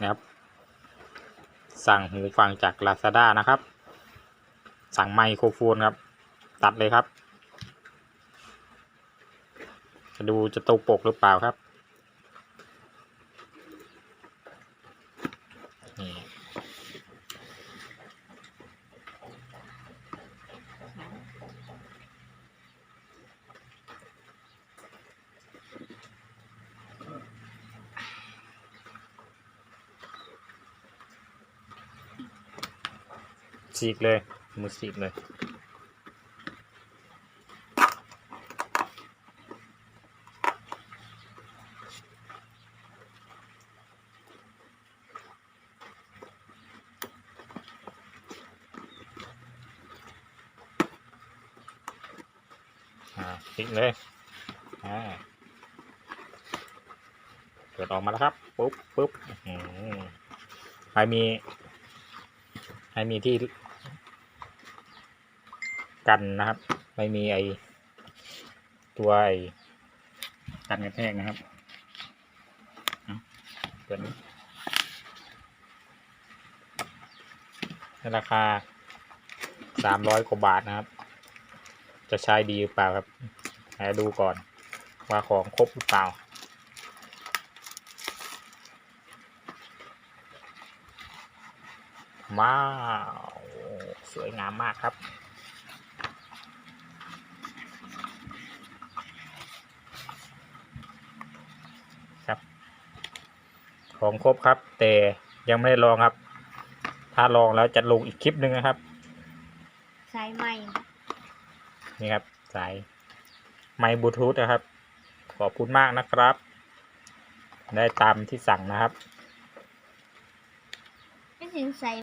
นะครับ สั่งหูฟังจาก Lazada นะครับ สั่งไมโครโฟนครับ ตัดเลยครับ จะดูจะตกปกหรือเปล่าครับนี่ ฉีกเลยมือฉีกเลยอ่าคลิกเลยอ่าเปิดออกมาแล้วครับ ปุ๊บปุ๊บอื้อหือให้มี ให้มีที่ กันนะครับ ไม่มีไอตัวไอกันกระแทกนะครับเปิดนี้ในราคาสามร้อยกว่าบาทนะครับ จะใช้ดีหรือเปล่าครับให้ดูก่อนว่าของครบหรือเปล่าว้าว สวยงามมากครับ ของครบครับ แต่ยังไม่ได้ลองครับ ถ้าลองแล้วจะลงอีกคลิปหนึ่งนะครับ สายใหม่นี่ครับ สายไมค์บลูทูธนะครับ ขอบคุณมากนะครับ ได้ตามที่สั่งนะครับ ไม่ถึงสาย